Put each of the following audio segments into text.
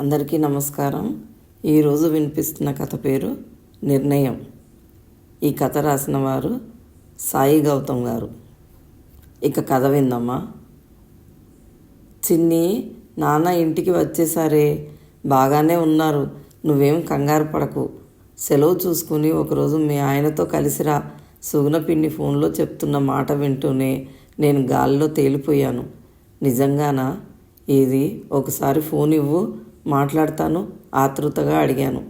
అందరికీ నమస్కారం. ఈరోజు వినిపిస్తున్న కథ పేరు నిర్ణయం. ఈ కథ రాసిన వారు సాయి గౌతమ్ గారు. ఇక కథ విందమ్మా చిన్ని నాన్న ఇంటికి వచ్చేసారే. బాగానే ఉన్నారు. నువ్వేం కంగారు పడకు. సెలవు చూసుకుని ఒకరోజు మీ ఆయనతో కలిసిరా. సుగుణ పిన్ని ఫోన్లో చెప్తున్న మాట వింటూనే నేను గాలిలో తేలిపోయాను. నిజంగానా? ఏది? ఒకసారి ఫోన్ ఇవ్వు. మాట్లాడతాను ఆతృతగా అడిగాను.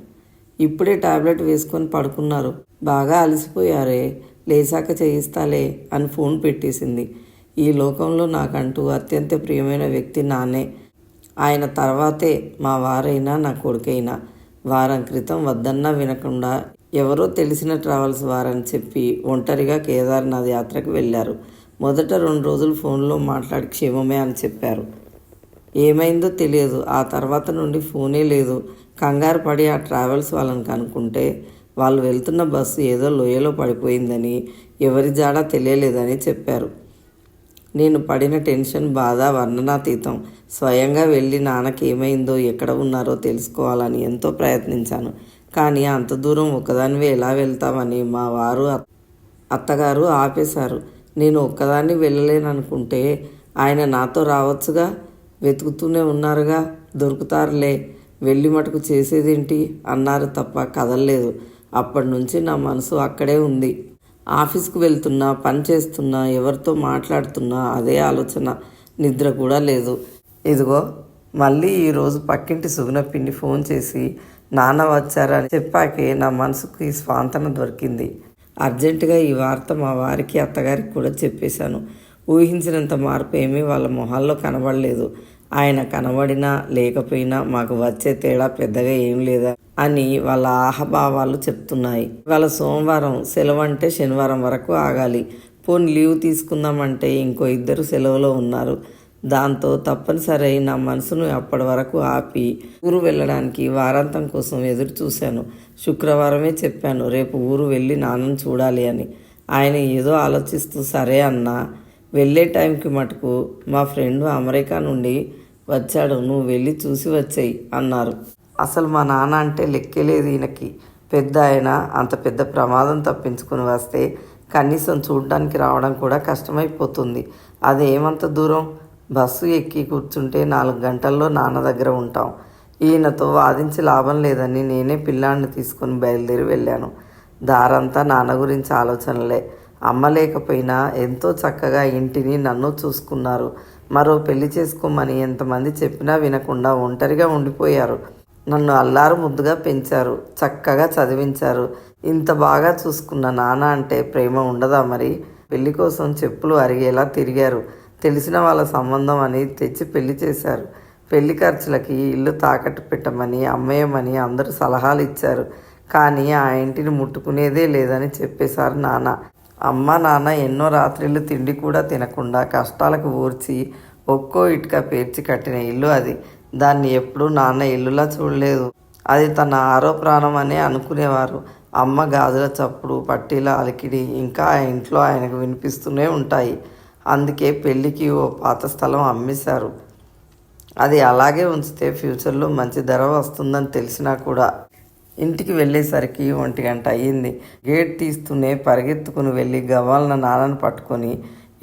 ఇప్పుడే టాబ్లెట్ వేసుకొని పడుకున్నారు. బాగా అలసిపోయారే లేచాక చేయిస్తాలే అని ఫోన్ పెట్టేసింది. ఈ లోకంలో నాకంటూ అత్యంత ప్రియమైన వ్యక్తి నాన్నే ఆయన తర్వాతే మా వారైనా నా కొడుకైనా. వారం క్రితం వద్దన్నా వినకుండా ఎవరో తెలిసిన ట్రావెల్స్ వారని చెప్పి ఒంటరిగా కేదార్నాథ్ యాత్రకు వెళ్ళారు. మొదట రెండు రోజులు ఫోన్లో మాట్లాడి క్షేమమే అని చెప్పారు. ఏమైందో తెలియదు. ఆ తర్వాత నుండి ఫోనే లేదు. కంగారు పడి ఆ ట్రావెల్స్ వాళ్ళని కనుక్కుంటే వాళ్ళు వెళ్తున్న బస్సు ఏదో లోయలో పడిపోయిందని ఎవరి జాడ తెలియలేదని చెప్పారు. నేను పడిన టెన్షన్ బాధ వర్ణనాతీతం స్వయంగా వెళ్ళి నాన్నకి ఏమైందో ఎక్కడ ఉన్నారో తెలుసుకోవాలని ఎంతో ప్రయత్నించాను. కానీ అంత దూరం ఒకదానివే ఎలా వెళ్తామని మా వారు అత్తగారు ఆపేశారు. నేను ఒక్కదాన్ని వెళ్ళలేననుకుంటే ఆయన నాతో రావచ్చుగా? వెతుకుతూనే ఉన్నారుగా దొరుకుతారులే. వెళ్ళి మటుకు చేసేదేంటి? అన్నారు తప్ప కదలలేదు. అప్పటి నుంచి నా మనసు అక్కడే ఉంది. ఆఫీస్కు వెళ్తున్నా పని చేస్తున్నా ఎవరితో మాట్లాడుతున్నా అదే ఆలోచన. నిద్ర కూడా లేదు. ఇదిగో మళ్ళీ ఈరోజు పక్కింటి సుగుణ పిన్ని ఫోన్ చేసి నాన్న వచ్చారని చెప్పాకే నా మనసుకి స్వాంతన దొరికింది. అర్జెంటుగా ఈ వార్త మా వారికి అత్తగారికి కూడా చెప్పేశాను. ఊహించినంత మార్పు ఏమీ వాళ్ళ మొహాల్లో కనబడలేదు. ఆయన కనబడినా లేకపోయినా మాకు వచ్చే తేడా పెద్దగా ఏం లేదా అని వాళ్ళ ఆహభావాలు చెప్తున్నాయి. వాళ్ళ సోమవారం సెలవు అంటే శనివారం వరకు ఆగాలి. పోనీ లీవ్ తీసుకుందామంటే ఇంకో ఇద్దరు సెలవులో ఉన్నారు. దాంతో తప్పనిసరి నా మనసును అప్పటి వరకు ఆపి ఊరు వెళ్ళడానికి వారాంతం కోసం ఎదురు చూశాను. శుక్రవారమే చెప్పాను రేపు ఊరు వెళ్ళి నాన్నను చూడాలి అని. ఆయన ఏదో ఆలోచిస్తూ సరే అన్నా వెళ్ళే టైంకి మటుకు మా ఫ్రెండ్ అమెరికా నుండి వచ్చాడు నువ్వు వెళ్ళి చూసి వచ్చేయి అన్నారు. అసలు మా నాన్న అంటే లెక్కలేదు ఈయనకి. పెద్ద ఆయన అంత పెద్ద ప్రమాదం తప్పించుకుని వస్తే కనీసం చూడడానికి రావడం కూడా కష్టమైపోతుంది. అదేమంత దూరం? బస్సు ఎక్కి కూర్చుంటే నాలుగు గంటల్లో నాన్న దగ్గర ఉంటాం. ఈయనతో వాదించి లాభం లేదని నేనే పిల్లాడిని తీసుకుని బయలుదేరి వెళ్ళాను. దారంతా నాన్న గురించి ఆలోచనలే. అమ్మలేకపోయినా ఎంతో చక్కగా ఇంటిని నన్ను చూసుకున్నారు. మరో పెళ్ళి చేసుకోమని ఎంతమంది చెప్పినా వినకుండా ఒంటరిగా ఉండిపోయారు. నన్ను అల్లారు ముద్దుగా పెంచారు. చక్కగా చదివించారు. ఇంత బాగా చూసుకున్న నాన్న అంటే ప్రేమ ఉండదా మరి? పెళ్ళి కోసం చెప్పులు అరిగేలా తిరిగారు. తెలిసిన వాళ్ళ సంబంధం అని తెచ్చి పెళ్ళి చేశారు. పెళ్ళి ఖర్చులకి ఇల్లు తాకట్టు పెట్టమని అమ్మేయమని అందరూ సలహాలు ఇచ్చారు. కానీ ఆ ఇంటిని ముట్టుకునేదే లేదని చెప్పేశారు నాన్న. అమ్మ నాన్న ఎన్నో రాత్రిళ్ళు తిండి కూడా తినకుండా కష్టాలకు ఊర్చి ఒక్కో ఇటుక పేర్చి కట్టిన ఇల్లు అది. దాన్ని ఎప్పుడూ నాన్న ఇల్లులా చూడలేదు. అది తన ఆరో ప్రాణం అనే అనుకునేవారు. అమ్మ గాజుల చప్పుడు పట్టీల అలికిడి ఇంకా ఆ ఇంట్లో ఆయనకు వినిపిస్తూనే ఉంటాయి. అందుకే పెళ్ళికి ఓ పాత స్థలం అమ్మేశారు. అది అలాగే ఉంచితే ఫ్యూచర్లో మంచి ధర వస్తుందని తెలిసినా కూడా ఇంటికి వెళ్ళేసరికి ఒంటి గంట అయ్యింది. గేట్ తీస్తూనే పరిగెత్తుకుని వెళ్ళి గవాలన నాన్నను పట్టుకొని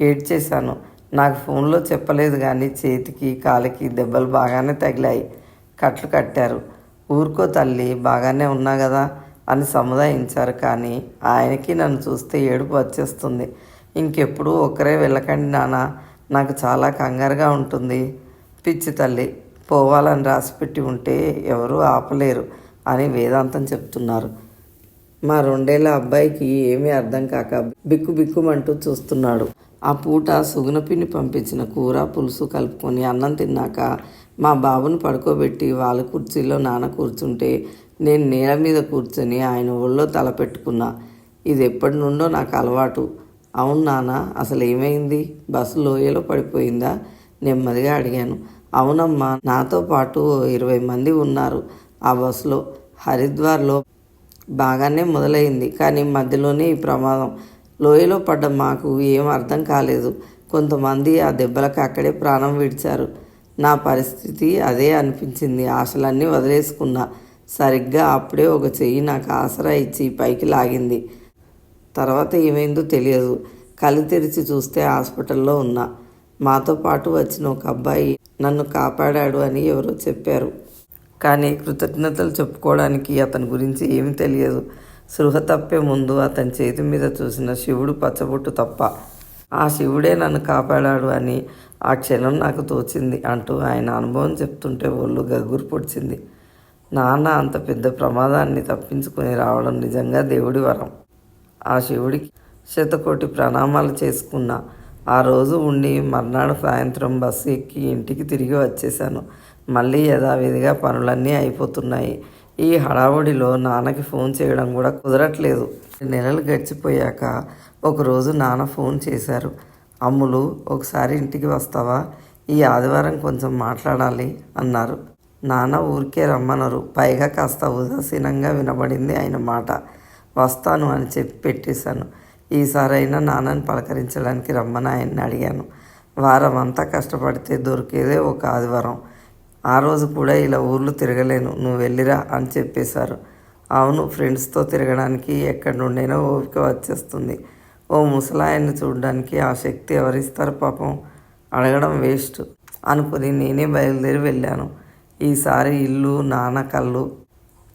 ఏడ్చేశాను. నాకు ఫోన్లో చెప్పలేదు కానీ చేతికి కాలికి దెబ్బలు బాగానే తగిలాయి. కట్లు కట్టారు. ఊరుకో తల్లి బాగానే ఉన్నా కదా అని సముదాయించారు కానీ ఆయనకి నన్ను చూస్తే ఏడుపు వచ్చేస్తుంది. ఇంకెప్పుడు ఒకరే వెళ్ళకండి నాన్న నాకు చాలా కంగారుగా ఉంటుంది. పిచ్చి తల్లి పోవాలని రాసిపెట్టి ఉంటే ఎవరూ ఆపలేరు. అని వేదాంతం చెప్తున్నారు. మా రెండేళ్ళ అబ్బాయికి ఏమీ అర్థం కాక బిక్కు బిక్కుమంటూ చూస్తున్నాడు. ఆ పూట సుగుణపిన్ని పంపించిన కూర పులుసు కలుపుకొని అన్నం తిన్నాక మా బాబుని పడుకోబెట్టి వాళ్ళ కుర్చీలో నాన్న కూర్చుంటే నేను నేల మీద కూర్చొని ఆయన ఒళ్ళో తల పెట్టుకున్నా. ఇది ఎప్పటి నుండో నాకు అలవాటు. అవును నాన్న అసలు ఏమైంది? బస్సు లోయలో పడిపోయిందా? నెమ్మదిగా అడిగాను. అవునమ్మా నాతో పాటు ఇరవై మంది ఉన్నారు. ఆ బస్సులో హరిద్వార్లో బాగానే మొదలైంది. కానీ మధ్యలోనే ఈ ప్రమాదం. లోయలో పడ్డ మాకు ఏం అర్థం కాలేదు. కొంతమంది ఆ దెబ్బలకు అక్కడే ప్రాణం విడిచారు. నా పరిస్థితి అదే అనిపించింది. ఆశలన్నీ వదిలేసుకున్నా. సరిగ్గా అప్పుడే ఒక చెయ్యి నాకు ఆసరా ఇచ్చి పైకి లాగింది. తర్వాత ఏమైందో తెలియదు. కళ్ళు తెరిచి చూస్తే హాస్పిటల్లో ఉన్నా. మాతో పాటు వచ్చిన ఒక అబ్బాయి నన్ను కాపాడాడు అని ఎవరో చెప్పారు. కానీ కృతజ్ఞతలు చెప్పుకోవడానికి అతని గురించి ఏమీ తెలియదు. సృహ తప్పే ముందు అతని చేతి మీద చూసిన శివుడు పచ్చబొట్టు తప్ప ఆ శివుడే నన్ను కాపాడాడు అని ఆ క్షణం నాకు తోచింది అంటూ ఆయన అనుభవం చెప్తుంటే ఒళ్ళు గగ్గురు పొడిచింది. నాన్న అంత పెద్ద ప్రమాదాన్ని తప్పించుకొని రావడం నిజంగా దేవుడి వరం. ఆ శివుడికి శతకోటి ప్రణామాలు చేసుకున్నా. ఆ రోజు ఉండి మర్నాడు సాయంత్రం బస్సు ఎక్కి ఇంటికి తిరిగి వచ్చేసాను మళ్ళీ యథావిధిగా పనులన్నీ అయిపోతున్నాయి. ఈ హడావుడిలో నాన్నకి ఫోన్ చేయడం కూడా కుదరట్లేదు. నెలలు గడిచిపోయాక ఒకరోజు నాన్న ఫోన్ చేశారు. అమ్ములు ఒకసారి ఇంటికి వస్తావా? ఈ ఆదివారం కొంచెం మాట్లాడాలి అన్నారు. నాన్న ఊరికే రమ్మనరు. పైగా కాస్త ఉదాసీనంగా వినబడింది ఆయన మాట. వస్తాను అని చెప్పి పెట్టేశాను. ఈసారైనా నాన్నని పలకరించడానికి రమ్మని ఆయన్ని అడిగాను. వారం అంతా కష్టపడితే దొరికేదే ఒక ఆదివారం. ఆ రోజు కూడా ఇలా ఊర్లు తిరగలేను నువ్వు వెళ్ళిరా అని చెప్పేశారు. అవును ఫ్రెండ్స్తో తిరగడానికి ఎక్కడి నుండైనా ఓపిక వచ్చేస్తుంది. ఓ ముసలాయన్ని చూడడానికి ఆ శక్తి ఎవరిస్తారు పాపం? అడగడం వేస్ట్ అనుకుని నేనే బయలుదేరి వెళ్ళాను. ఈసారి ఇల్లు నాన్న కళ్ళు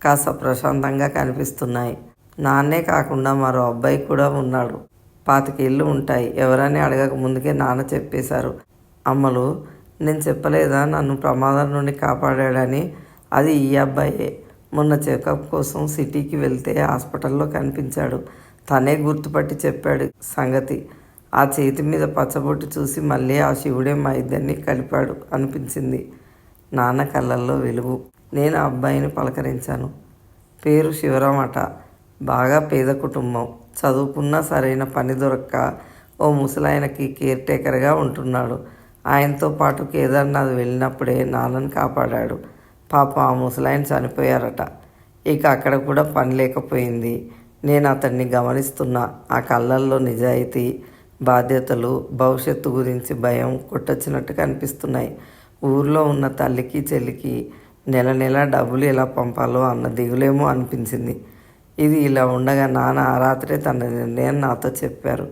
కాస్త ప్రశాంతంగా కనిపిస్తున్నాయి. నాన్నే కాకుండా మరో అబ్బాయి కూడా ఉన్నాడు. పాతిక ఇల్లు ఉంటాయి. ఎవరని అడగక ముందుకే నాన్న చెప్పేశారు. అమ్మలు నేను చెప్పలేదా? నన్ను ప్రమాదం నుండి కాపాడాడని. అది ఈ అబ్బాయే. మొన్న చెకప్ కోసం సిటీకి వెళ్తే హాస్పిటల్లో కనిపించాడు. తనే గుర్తుపట్టి చెప్పాడు సంగతి. ఆ చేతి మీద పచ్చబొట్టు చూసి మళ్ళీ ఆ శివుడే మా ఇద్దరిని కలిపాడు అనిపించింది. నాన్న కళ్ళల్లో వెలుగు. నేను ఆ అబ్బాయిని పలకరించాను. పేరు శివరాం అట. బాగా పేద కుటుంబం. చదువుకున్నా సరైన పని దొరక్క. ఓ ముసలాయనకి కేర్ టేకర్గా ఉంటున్నాడు. ఆయనతో పాటు కేదార్నాథ్ వెళ్ళినప్పుడే నాన్నని కాపాడాడు. పాప ఆ ముసలాయన చనిపోయారట. ఇక అక్కడ కూడా పని లేకపోయింది. నేను అతన్ని గమనిస్తున్నా. ఆ కళ్ళల్లో నిజాయితీ బాధ్యతలు భవిష్యత్తు గురించి భయం కొట్టొచ్చినట్టు కనిపిస్తున్నాయి. ఊర్లో ఉన్న తల్లికి చెల్లికి నెల నెల డబ్బులు ఎలా పంపాలో అన్న దిగులేమో అనిపించింది. ఇది ఇలా ఉండగా నాన్న ఆ రాత్రే తన నిర్ణయం నాతో చెప్పారు.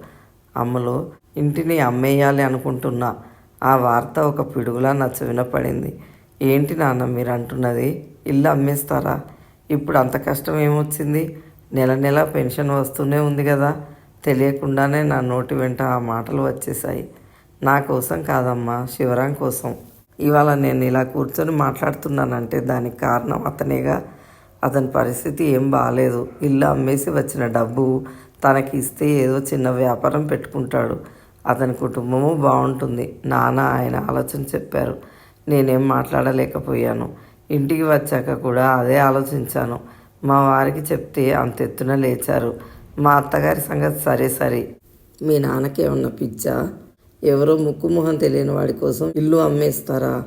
అమ్మలో ఇంటిని అమ్మేయాలి అనుకుంటున్నా. ఆ వార్త ఒక పిడుగులా నచ్చ వినపడింది. ఏంటి నాన్న మీరు అంటున్నది ఇల్లు అమ్మేస్తారా? ఇప్పుడు అంత కష్టం ఏమొచ్చింది? నెల నెల పెన్షన్ వస్తూనే ఉంది కదా? తెలియకుండానే నా నోటి వెంట ఆ మాటలు వచ్చేసాయి నా కోసం కాదమ్మా శివరాం కోసం. ఇవాళ నేను ఇలా కూర్చొని మాట్లాడుతున్నానంటే దానికి కారణం అతనేగా? అతని పరిస్థితి ఏం బాగాలేదు ఇల్లు అమ్మేసి వచ్చిన డబ్బు తనకి ఇస్తే ఏదో చిన్న వ్యాపారం పెట్టుకుంటాడు. అతని కుటుంబము బాగుంటుంది. నాన్న ఆయన ఆలోచన చెప్పారు. నేనేం మాట్లాడలేకపోయాను. ఇంటికి వచ్చాక కూడా అదే ఆలోచించాను. మా వారికి చెప్తే అంతెత్తున లేచారు. మా అత్తగారి సంగతి సరే సరే. మీ నాన్నకేమన్నా పిచ్చా? ఎవరో ముక్కు మొహం తెలియని వాడి కోసం ఇల్లు అమ్మేస్తారా?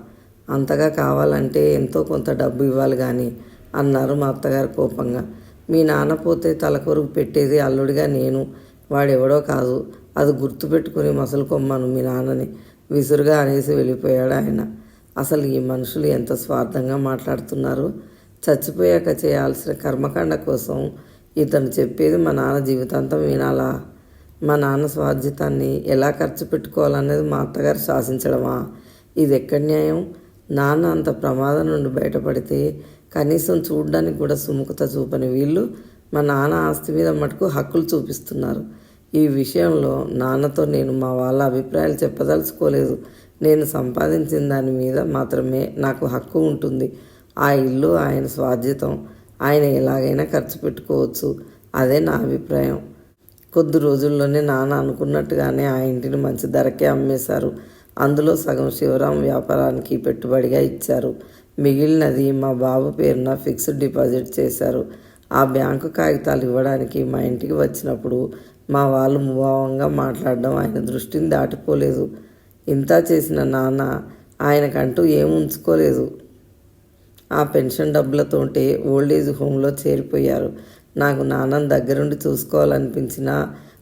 అంతగా కావాలంటే ఎంతో కొంత డబ్బు ఇవ్వాలి కానీ అన్నారు మా అత్తగారు కోపంగా. మీ నాన్న పోతే తలకొరుకు పెట్టేది అల్లుడిగా నేను. వాడెవడో కాదు. అది గుర్తుపెట్టుకుని మసలు కొమ్మను మీ నాన్నని. విసురుగా అనేసి వెళ్ళిపోయాడు ఆయన. అసలు ఈ మనుషులు ఎంత స్వార్థంగా మాట్లాడుతున్నారు? చచ్చిపోయాక చేయాల్సిన కర్మకాండ కోసం ఇతను చెప్పేది మా నాన్న జీవితాంతం వినాలా? మా నాన్న స్వాధ్యతాన్ని ఎలా ఖర్చు పెట్టుకోవాలనేది మా అత్తగారు శాసించడమా? ఇది ఎక్కడి న్యాయం? నాన్న అంత ప్రమాదం నుండి బయటపడితే కనీసం చూడడానికి కూడా సుముఖత చూపని వీళ్ళు మా నాన్న ఆస్తి మీద మటుకు హక్కులు చూపిస్తున్నారు. ఈ విషయంలో నాన్నతో నేను మా వాళ్ళ అభిప్రాయాలు చెప్పదలుచుకోలేదు. నేను సంపాదించిన దాని మీద మాత్రమే నాకు హక్కు ఉంటుంది. ఆ ఇల్లు ఆయన స్వాధ్యతం. ఆయన ఎలాగైనా ఖర్చు పెట్టుకోవచ్చు. అదే నా అభిప్రాయం. కొద్ది రోజుల్లోనే నాన్న అనుకున్నట్టుగానే ఆ ఇంటిని మంచి ధరకే అమ్మేశారు. అందులో సగం శివరాం వ్యాపారానికి పెట్టుబడిగా ఇచ్చారు. మిగిలినది మా బాబు పేరున ఫిక్స్డ్ డిపాజిట్ చేశారు. ఆ బ్యాంకు కాగితాలు ఇవ్వడానికి మా ఇంటికి వచ్చినప్పుడు మా వాళ్ళు ముభావంగా మాట్లాడడం ఆయన దృష్టిని దాటిపోలేదు ఇంత చేసిన నాన్న ఆయనకంటూ ఏం ఉంచుకోలేదు. ఆ పెన్షన్ డబ్బులతోటే ఓల్డేజ్ హోమ్లో చేరిపోయారు. నాకు నాన్నని దగ్గరుండి చూసుకోవాలనిపించినా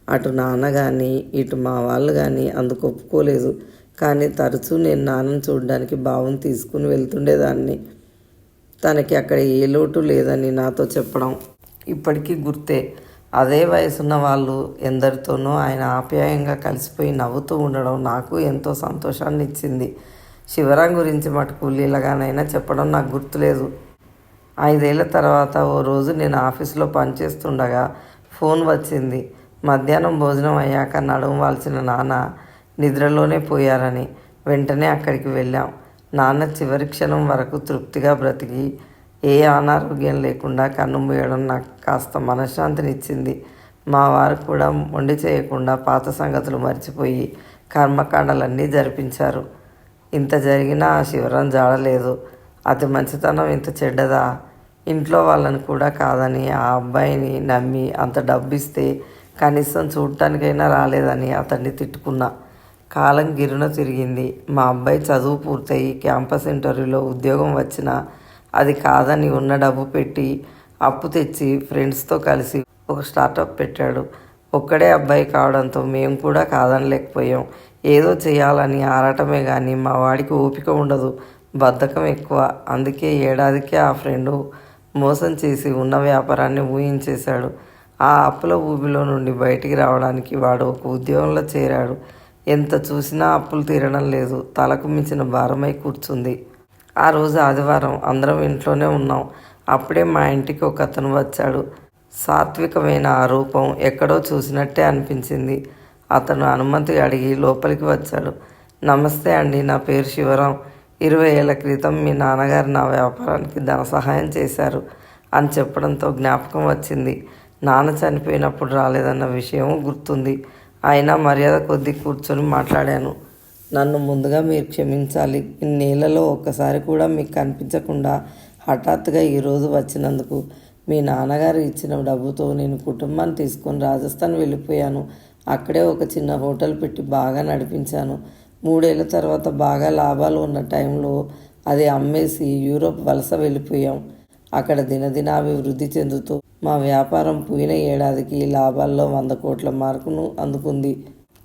అటు నాన్న కానీ ఇటు మా వాళ్ళు కానీ అందుకు ఒప్పుకోలేదు. కానీ తరచూ నేను నాన్నను చూడడానికి బావుని తీసుకుని వెళ్తుండేదాన్ని. తనకి అక్కడ ఏ లోటు లేదని నాతో చెప్పడం ఇప్పటికీ గుర్తే. అదే వయసున్న వాళ్ళు ఎందరితోనో ఆయన ఆప్యాయంగా కలిసిపోయి నవ్వుతూ ఉండడం నాకు ఎంతో సంతోషాన్ని ఇచ్చింది శివరాం గురించి మటుకు లీలగానైనా చెప్పడం నాకు గుర్తులేదు. ఐదేళ్ళ తర్వాత ఓ రోజు నేను ఆఫీసులో పనిచేస్తుండగా ఫోన్ వచ్చింది. మధ్యాహ్నం భోజనం అయ్యాక నడుము వాల్చిన నాన్న నిద్రలోనే పోయారని వెంటనే అక్కడికి వెళ్ళాం. నాన్న చివరి క్షణం వరకు తృప్తిగా బ్రతికి ఏ అనారోగ్యం లేకుండా కన్ను మూయడం నాకు కాస్త మనశ్శాంతినిచ్చింది. మా వారు కూడా మొండి చేయకుండా పాత సంగతులు మర్చిపోయి కర్మకాండలన్నీ జరిపించారు. ఇంత జరిగినా ఆ శివరం జాడలేదు. అతి మంచితనం ఇంత చెడ్డదా? ఇంట్లో వాళ్ళని కూడా కాదని ఆ అబ్బాయిని నమ్మి అంత డబ్బిస్తే కనీసం చూడటానికైనా రాలేదని అతన్ని తిట్టుకున్నా. కాలం గిరున తిరిగింది. మా అబ్బాయి చదువు పూర్తయి క్యాంపస్ ఇంటర్వ్యూలో ఉద్యోగం వచ్చినా అది కాదని ఉన్న డబ్బు పెట్టి అప్పు తెచ్చి ఫ్రెండ్స్తో కలిసి ఒక స్టార్టప్ పెట్టాడు. ఒక్కడే అబ్బాయి కావడంతో మేము కూడా కాదనలేకపోయాం. ఏదో చేయాలని ఆరాటమే కానీ మా వాడికి ఓపిక ఉండదు. బద్ధకం ఎక్కువ. అందుకే ఏడాదికే ఆ ఫ్రెండు మోసం చేసి ఉన్న వ్యాపారాన్ని ఊహించేశాడు. ఆ అప్పుల ఊబిలో నుండి బయటికి రావడానికి వాడు ఒక ఉద్యోగంలో చేరాడు. ఎంత చూసినా అప్పులు తీరడం లేదు. తలకు మించిన భారమై కూర్చుంది. ఆ రోజు ఆదివారం అందరం ఇంట్లోనే ఉన్నాం. అప్పుడే మా ఇంటికి ఒక అతను వచ్చాడు. సాత్వికమైన ఆ రూపం ఎక్కడో చూసినట్టే అనిపించింది. అతను అనుమతి అడిగి లోపలికి వచ్చాడు. నమస్తే అండి నా పేరు శివరాం. ఇరవై ఏళ్ళ క్రితం మీ నాన్నగారు నా వ్యాపారానికి ధన సహాయం చేశారు అని చెప్పడంతో జ్ఞాపకం వచ్చింది. నాన్న చనిపోయినప్పుడు రాలేదన్న విషయం గుర్తుంది. అయినా మర్యాద కొద్దీ కూర్చొని మాట్లాడాను. నన్ను ముందుగా మీరు క్షమించాలి. ఇన్నేళ్ళలో ఒక్కసారి కూడా మీకు కనిపించకుండా హఠాత్తుగా ఈరోజు వచ్చినందుకు మీ నాన్నగారు ఇచ్చిన డబ్బుతో నేను కుటుంబాన్ని తీసుకొని రాజస్థాన్ వెళ్ళిపోయాను. అక్కడే ఒక చిన్న హోటల్ పెట్టి బాగా నడిపించాను. మూడేళ్ళ తర్వాత బాగా లాభాలు ఉన్న టైంలో అది అమ్మేసి యూరోప్ వలస వెళ్ళిపోయాం. అక్కడ దినదినాభివృద్ధి చెందుతూ మా వ్యాపారం పోయిన ఏడాదికి లాభాల్లో వంద కోట్ల మార్కును అందుకుంది.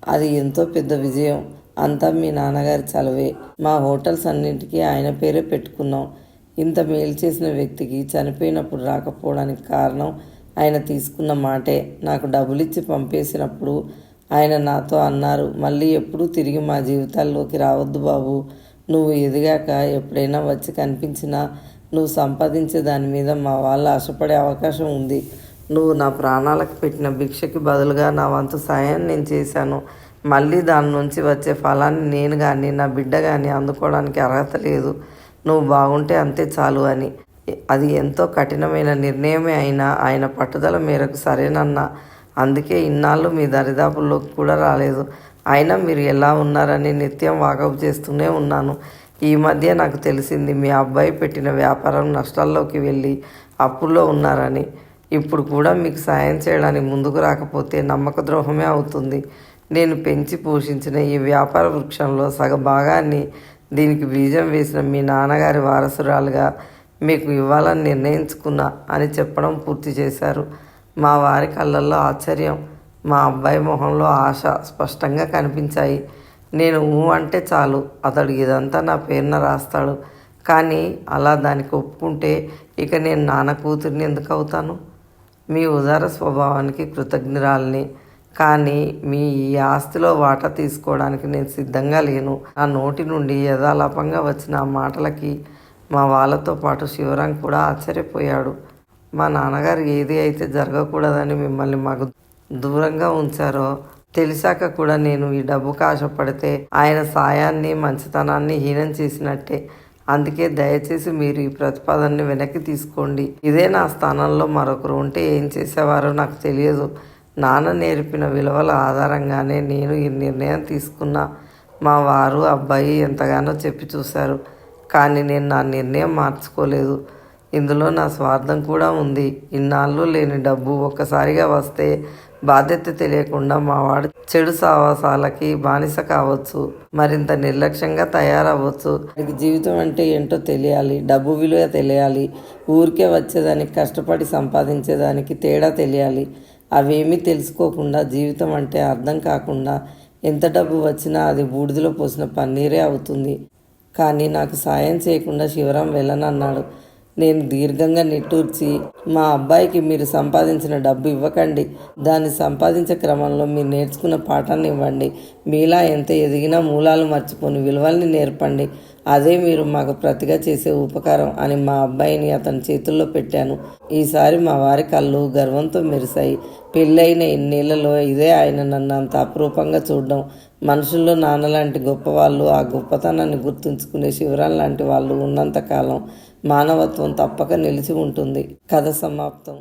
అది ఎంతో పెద్ద విజయం. అంతా మీ నాన్నగారి చలవే. మా హోటల్స్ అన్నింటికీ ఆయన పేరే పెట్టుకున్నాం. ఇంత మేలు చేసిన వ్యక్తికి చనిపోయినప్పుడు రాకపోవడానికి కారణం ఆయన తీసుకున్న మాటే. నాకు డబ్బులు ఇచ్చి పంపేసినప్పుడు ఆయన నాతో అన్నారు మళ్ళీ ఎప్పుడూ తిరిగి మా జీవితాల్లోకి రావద్దు బాబు. నువ్వు ఎదిగాక ఎప్పుడైనా వచ్చి కనిపించినా నువ్వు సంపాదించే దాని మీద మా వాళ్ళు ఆశపడే అవకాశం ఉంది. నువ్వు నా ప్రాణాలకు పెట్టిన భిక్షకి బదులుగా నా వంతు సాయం నేను చేశాను. మళ్ళీ దాని నుంచి వచ్చే ఫలాన్ని నేను కానీ నా బిడ్డ కానీ అందుకోవడానికి అర్హత లేదు. నువ్వు బాగుంటే అంతే చాలు అని. అది ఎంతో కఠినమైన నిర్ణయమే అయినా ఆయన పట్టుదల మేరకు సరేనన్నా. అందుకే ఇన్నాళ్ళు మీ దరిదాపుల్లోకి కూడా రాలేదు. అయినా మీరు ఎలా ఉన్నారని నిత్యం వాకప్ చేస్తూనే ఉన్నాను. ఈ మధ్య నాకు తెలిసింది మీ అబ్బాయి పెట్టిన వ్యాపారం నష్టాల్లోకి వెళ్ళి అప్పుల్లో ఉన్నారని. ఇప్పుడు కూడా మీకు సాయం చేయడానికి ముందుకు రాకపోతే నమ్మక ద్రోహమే అవుతుంది. నేను పెంచి పోషించిన ఈ వ్యాపార వృక్షంలో సగ భాగాన్ని దీనికి బీజం వేసిన మీ నాన్నగారి వారసురాలుగా మీకు ఇవ్వాలని నిర్ణయించుకున్నా అని చెప్పడం పూర్తి చేశారు. మా వారి కళ్ళల్లో ఆశ్చర్యం మా అబ్బాయి మొహంలో ఆశ స్పష్టంగా కనిపించాయి. నేను ఊ అంటే చాలు అతడు ఇదంతా నా పేరున రాస్తాడు. కానీ అలా దానికి ఒప్పుకుంటే ఇక నేను నాన్న కూతురిని ఎందుకు అవుతాను? మీ ఉదార స్వభావానికి కృతజ్ఞరాలని కానీ మీ ఈ ఆస్తిలో వాటా తీసుకోవడానికి నేను సిద్ధంగా లేను. నా నోటి నుండి యథాలాపంగా వచ్చిన ఆ మాటలకి మా వాళ్ళతో పాటు శివరాం కూడా ఆశ్చర్యపోయాడు. మా నాన్నగారు ఏది అయితే జరగకూడదని మిమ్మల్ని మాకు దూరంగా ఉంచారో తెలిసాక కూడా నేను ఈ డబ్బుకు ఆశపడితే ఆయన సాయాన్ని మంచితనాన్ని హీనం చేసినట్టే. అందుకే దయచేసి మీరు ఈ ప్రతిపాదనని వెనక్కి తీసుకోండి. ఇదే నా స్థానంలో మరొకరు ఉంటే ఏం చేసేవారో నాకు తెలియదు. నాన్న నేర్పిన విలువల ఆధారంగానే నేను ఈ నిర్ణయం తీసుకున్నా. మా వారు అబ్బాయి ఎంతగానో చెప్పి చూశారు. కానీ నేను నా నిర్ణయం మార్చుకోలేదు. ఇందులో నా స్వార్థం కూడా ఉంది. ఇన్నాళ్ళు లేని డబ్బు ఒక్కసారిగా వస్తే బాధ్యత తెలియకుండా మా వాడు చెడు సావాసాలకి బానిస కావచ్చు. మరింత నిర్లక్ష్యంగా తయారవ్వచ్చు. వాడికి జీవితం అంటే ఏంటో తెలియాలి. డబ్బు విలువ తెలియాలి. ఊరికే వచ్చేదానికి కష్టపడి సంపాదించేదానికి తేడా తెలియాలి. అవేమీ తెలుసుకోకుండా జీవితం అంటే అర్థం కాకుండా ఎంత డబ్బు వచ్చినా అది బూడిదలో పోసిన పన్నీరే అవుతుంది. కానీ నాకు సాయం చేయకుండా శివరాం వెళ్ళనన్నాడు. నేను దీర్ఘంగా నిట్టూర్చి మా అబ్బాయికి మీరు సంపాదించిన డబ్బు ఇవ్వకండి. దాన్ని సంపాదించే క్రమంలో మీరు నేర్చుకున్న పాఠాన్ని ఇవ్వండి. మీలా ఎంత ఎదిగినా మూలాలు మర్చిపోని విలువల్ని నేర్పండి. అదే మీరు మాకు ప్రతిగా చేసే ఉపకారం అని మా అబ్బాయిని అతని చేతుల్లో పెట్టాను. ఈసారి మా వారి కళ్ళు గర్వంతో మెరిశాయి. పెళ్ళైన ఇన్నేళ్ళలో ఇదే ఆయన నన్ను అంత అపురూపంగా చూడడం. మనుషుల్లో నాన్నలాంటి గొప్పవాళ్ళు ఆ గొప్పతనాన్ని గుర్తుంచుకునే శివరాం లాంటి వాళ్ళు ఉన్నంతకాలం మానవత్వం తప్పక నిలిచి ఉంటుంది. కథ సమాప్తం.